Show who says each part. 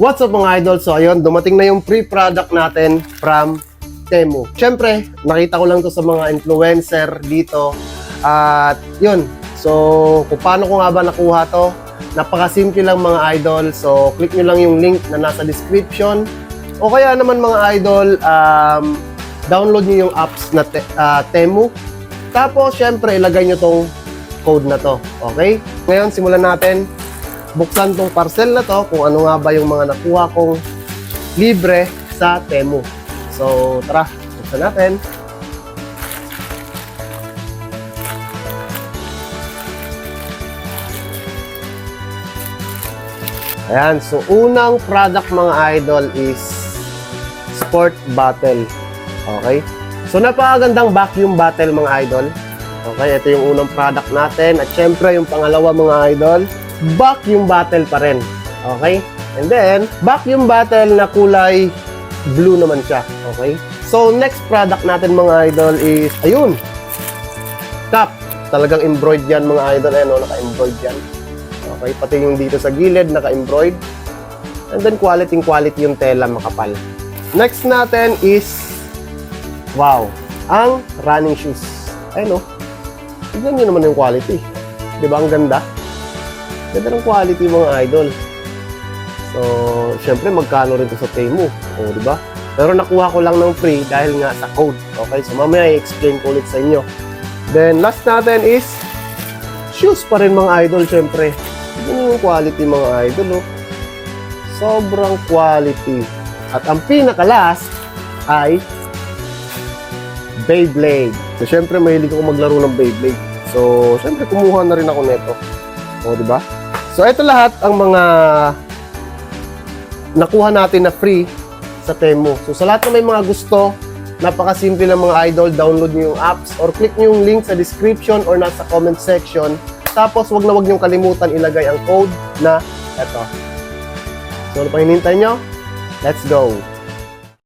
Speaker 1: What's up mga idol? So ayun, dumating na yung free product natin from Temu. Siyempre, nakita ko lang to sa mga influencer dito. At yun, so kung paano ko nga ba nakuha to, napakasimple lang mga idol. So click nyo lang yung link na nasa description. O kaya naman mga idol, um, download nyo yung apps na te- ah, Temu. Tapos syempre, ilagay nyo tong code na to. Okay? Ngayon, simulan natin buksan tong parcel na to kung ano nga ba yung mga nakuha kong libre sa Temu. So, tara, buksan natin. Ayan, so unang product mga idol is Sport Battle. Okay? So napakagandang vacuum battle mga idol. Okay, ito yung unang product natin. At syempre, yung pangalawa mga idol, vacuum battle pa rin. Okay? And then, vacuum battle na kulay blue naman siya. Okay? So, next product natin mga idol is, ayun, cap. Talagang embroid yan mga idol. Ayan, oh, naka-embroid yan. Okay, pati yung dito sa gilid, naka-embroid. And then, quality quality yung tela makapal. Next natin is, wow, ang running shoes. Ayun, oh. Tignan nyo naman yung quality. Di ba? Ang ganda. Ganda ng quality mga idol. So, syempre magkano rin to sa Temu. O, di ba? Pero nakuha ko lang ng free dahil nga sa code. Okay? So, mamaya i-explain ko ulit sa inyo. Then, last natin is shoes pa rin mga idol, syempre. Nyo yung quality mga idol, oh. Sobrang quality. At ang pinaka-last ay Beyblade. So, syempre, mahilig ako maglaro ng Beyblade. So, syempre, kumuha na rin ako nito. O, di ba? So, ito lahat ang mga nakuha natin na free sa Temu. So, sa lahat na may mga gusto, napakasimple ng mga idol, download nyo yung apps or click nyo yung link sa description or nasa comment section. Tapos, wag na wag nyo kalimutan ilagay ang code na ito. So, ano pa hinihintay nyo? Let's go!